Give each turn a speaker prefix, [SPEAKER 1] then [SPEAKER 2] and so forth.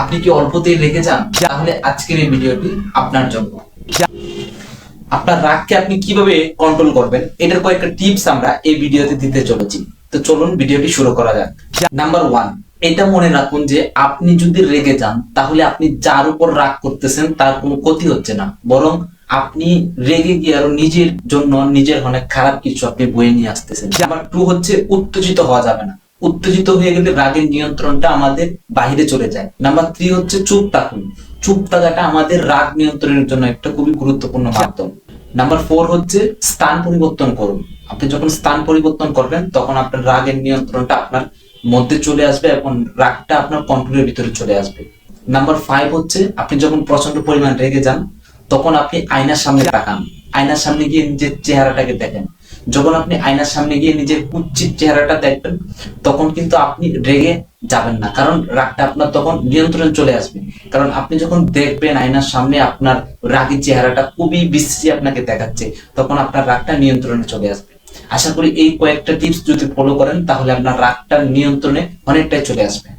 [SPEAKER 1] আপনি কি অল্পতেই রেগে যান? তাহলে আজকের এই ভিডিওটি আপনার জন্য। আপনার রাগকে আপনি কীভাবে কন্ট্রোল করবেন? এটার কয়েকটা টিপস আমরা এই ভিডিওতে দিতে চলেছি। তো চলুন ভিডিওটি শুরু করা যাক। নাম্বার ওয়ান এটা মনে রাখুন যে আপনি যদি রেগে যান, তাহলে আপনি যার উপর রাগ করতেছেন, তার কোনো ক্ষতি হচ্ছে না। বরং আপনি রেগে গিয়ে আরও নিজের জন্য, নিজের অনেক খারাপ কিছু আপনি বয়ে নিয়ে আসতেছেন। নাম্বার টু হচ্ছে উত্তেজিত হওয়া যাবে না। উত্তেজিত হয়ে গেলে রাগের নিয়ন্ত্রণটা আমাদের বাহিরে চলে যায়। নাম্বার থ্রি হচ্ছে চুপ থাকুন। চুপ থাকাটা আমাদের রাগ নিয়ন্ত্রণের জন্য একটা খুবই গুরুত্বপূর্ণ মাধ্যম। নাম্বার ফোর হচ্ছে স্থান পরিবর্তন করুন। আপনি যখন স্থান পরিবর্তন করবেন, তখন আপনার রাগের নিয়ন্ত্রণটা আপনার মধ্যে চলে আসবে এবং রাগটা আপনার কন্ট্রোলের ভিতরে চলে আসবে। নাম্বার ফাইভ হচ্ছে আপনি যখন প্রচণ্ড পরিমাণ রেগে যান, তখন আপনি আয়নার সামনে তাকান। আয়নার সামনে গিয়ে নিজের চেহারাটাকে দেখেন। যখন আপনি আয়নার সামনে গিয়ে নিজের কুচ্ছিত চেহারাটা দেখবেন তখন কিন্তু আপনি রেগে যাবেন না। কারণ রাগটা আপনার তখন নিয়ন্ত্রণে চলে আসবে। কারণ আপনি যখন দেখবেন আয়নার সামনে আপনার রাগের চেহারাটা খুবই বিশ্রী আপনাকে দেখাচ্ছে, তখন আপনার রাগটা নিয়ন্ত্রণে চলে আসবে। আশা করি এই কয়েকটা টিপস যদি ফলো করেন, তাহলে আপনার রাগটা নিয়ন্ত্রণে অনেকটাই চলে আসবে।